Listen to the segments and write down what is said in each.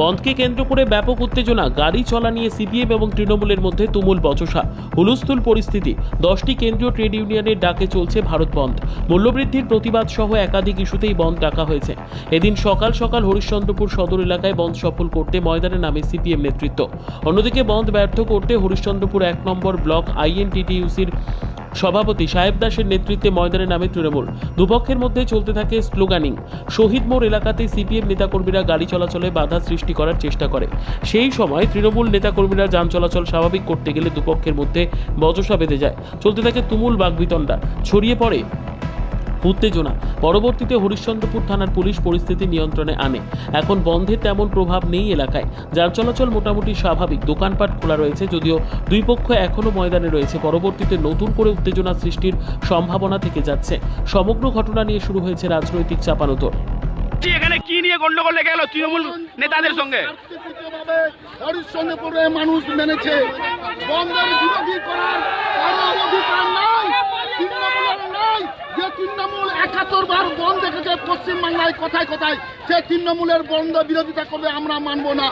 বন্ধকে কেন্দ্র করে ব্যাপক উত্তেজনা, গাড়ি চলা নিয়ে সিপিএম এবং তৃণমূলের মধ্যে তুমুল বচসা, হুলস্থুল পরিস্থিতি। দশটি কেন্দ্রীয় ট্রেড ইউনিয়নের ডাকে চলছে ভারত বন্ধ। মূল্যবৃদ্ধির প্রতিবাদ সহ একাধিক ইস্যুতেই বন্ধ ডাকা হয়েছে। এদিন সকাল সকাল হরিশ্চন্দ্রপুর সদর এলাকায় বন্ধ সফল করতে ময়দানে নামে সিপিএম নেতৃত্ব। অন্যদিকে বন্ধ ব্যর্থ করতে হরিশ্চন্দ্রপুর এক নম্বর ব্লক আইএনটিটিইউসির সভাপতি সাহেব দাসের নেতৃত্বে ময়দানে নামে তৃণমূল। দুপক্ষের মধ্যে চলতে থাকে স্লোগানিং। শহীদ মোড় এলাকাতে সিপিএম নেতাকর্মীরা গাড়ি চলাচলে বাধা সৃষ্টি করার চেষ্টা করে। সেই সময় তৃণমূল নেতাকর্মীরা যান চলাচল স্বাভাবিক করতে গেলে দুপক্ষের মধ্যে বজসা বেঁধে যায়। চলতে থাকে তুমুল বাগবিতণ্ডা। ছড়িয়ে পড়ে উত্তেজনা। পরবর্তীতে হরিশ্চন্দ্রপুর থানার পুলিশ পরিস্থিতি নিয়ন্ত্রণে আনে। এখন বন্ধের তেমন প্রভাব নেই এলাকায়। যার চলাচল মোটামুটি স্বাভাবিক। দোকানপাট খোলা রয়েছে যদিও দুই পক্ষ এখনও ময়দানে রয়েছে। পরবর্তীতে নতুন করে উত্তেজনা সৃষ্টির সম্ভাবনা থেকে যাচ্ছে। সমগ্র ঘটনা নিয়ে শুরু হয়েছে রাজনৈতিক চাপানোতর কি এখানে কি নিয়ে গন্ডগোল লেগে গেল তৃণমূল নেতাদের সঙ্গে? হরিশ্চন্দ্রপুরে মানুষ মেনেছে। বন্ধের বিরোধী করার কারও অধিকার নাই তৃণমূলের নাই। যে তৃণমূল একাত্তর বার বন্ধ দেখেছে পশ্চিমবাংলায় কোথায় কোথায়। সে তৃণমূলের বন্ধ বিরোধিতা করবে, আমরা মানব না।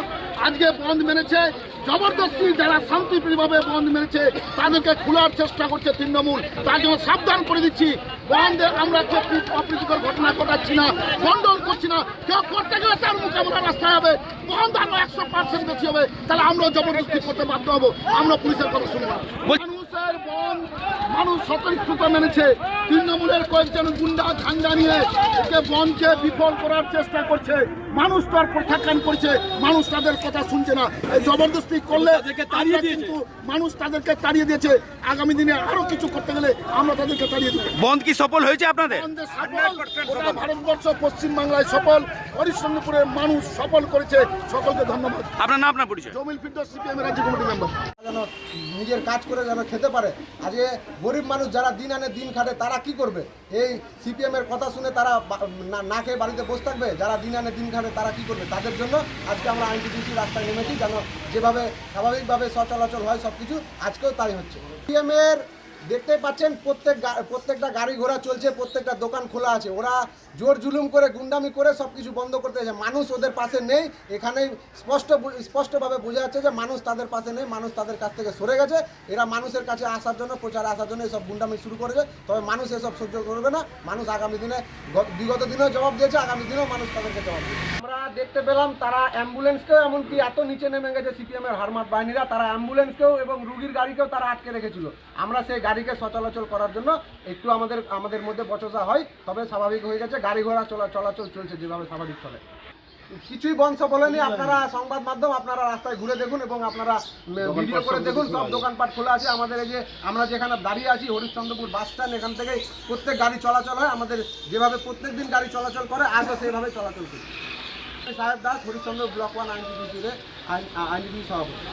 আজকে বন্ধ মেনেছে জবরদস্তি যারা শান্তিপ্রিয়ভাবে বন্ধ মেনেছে তাদেরকে খোলার চেষ্টা করছে তৃণমূল। তার জন্য সাবধান করে দিচ্ছি। বন্ধে আমরা কেউ অপ্রীতিকর ঘটনা ঘটাচ্ছি না, খণ্ডন করছি না। কেউ করতে গেলে তার মোকাবেলা রাস্তায় হবে। বন্ধ আরও একশো পার্সেন্ট বেশি হবে। তাহলে আমরা জবরদস্তি করতে বাধ্য হব। আমরা পুলিশের কথা শুনব মানুষ স্বতঃস্ফূর্ত মেনেছে। তৃণমূলের কয়েকজন গুন্ডা ঝান্ডা নিয়ে একে বনকে বিফল করার চেষ্টা করছে। মানুষ তার প্রত্যাখ্যান করছে। মানুষ তাদের কথা শুনছে না। এই জবরদস্তি করলে আমরা কিন্তু মানুষ তাদেরকে তাড়িয়ে দিয়েছে। আগামী দিনে আরও কিছু করতে গেলে আমরা তাদেরকে তাড়িয়ে দেবো। বন্ধ কি সফল হয়েছে আপনাদের? গোটা ভারতবর্ষ পশ্চিমবাংলায় সফল। হরিশ্চন্দ্রপুরের মানুষ সফল করেছে। সকলকে ধন্যবাদ। আপনার নাম আপনার পরিচয়। জমিল ফিরদোস সিপিএম রাজ্য কমিটি মেম্বার। যেন নিজের কাজ করে যেন খেতে পারে। আজকে গরিব মানুষ যারা দিন আনে দিন খাটে, তারা কি করবে? এই সিপিএমের কথা শুনে তারা না- খেয়ে বাড়িতে বসে থাকবে? যারা দিন আনে দিন খাটে, তারা কি করবে? তাদের জন্য আজকে আমরা আইনটিডিসি রাস্তায় নেমেছি, যেন যেভাবে স্বাভাবিকভাবে সচলাচল হয় সব কিছু আজকেও তাই হচ্ছে। সিপিএম এর দেখতে পাচ্ছেন, প্রত্যেক প্রত্যেকটা গাড়ি ঘোড়া চলছে, প্রত্যেকটা দোকান খোলা আছে। ওরা জোর জুলুম করে, গুন্ডামি করে সব কিছু বন্ধ করতে চাইছে মানুষ ওদের পাশে নেই। এখানে স্পষ্ট স্পষ্টভাবে বোঝা যাচ্ছে যে মানুষ তাদের পাশে নেই, মানুষ তাদের কাছ থেকে সরে গেছে। এরা মানুষের কাছে আসার জন্য, প্রচারে আসার জন্য এসব গুন্ডামি শুরু করেছে। তবে মানুষ এসব সহ্য করবে না। মানুষ আগামী দিনে বিগত দিনেও জবাব দিয়েছে, আগামী দিনেও মানুষ তাদেরকে জবাব আমরা দেখতে পেলাম তারা অ্যাম্বুলেন্সকেও এমনকি এত নিচে নেমে গেছে সিপিএম এর হারমাত বাহিনীরা তারা অ্যাম্বুলেন্সকেও এবং রুগীর গাড়িকেও তারা আটকে রেখেছিল। আমরা সেই গাড়িকে সচলাচল করার জন্য একটু আমাদের আমাদের মধ্যে বচসা হয় তবে স্বাভাবিক হয়ে গেছে গাড়ি ঘোড়া চলা চলাচল চলছে যেভাবে স্বাভাবিক চলে। কিছুই বংশ বলেনি আপনারা সংবাদ মাধ্যম আপনারা রাস্তায় ঘুরে দেখুন এবং আপনারা ভিডিও করে দেখুন সব দোকানপাট খোলা আছে। আমাদের এই যে আমরা যেখানে দাঁড়িয়ে আছি হরিশ্চন্দ্রপুর বাস স্ট্যান্ড এখান থেকে প্রত্যেক গাড়ি চলাচল হয়। আমাদের যেভাবে প্রত্যেক দিন গাড়ি চলাচল করে আজও সেইভাবে চলাচল করছে। সাহেব দাস হরিশ্চন্দ্র ব্লক ওয়ান আইনজীবী আইনজীবী সভাপতি।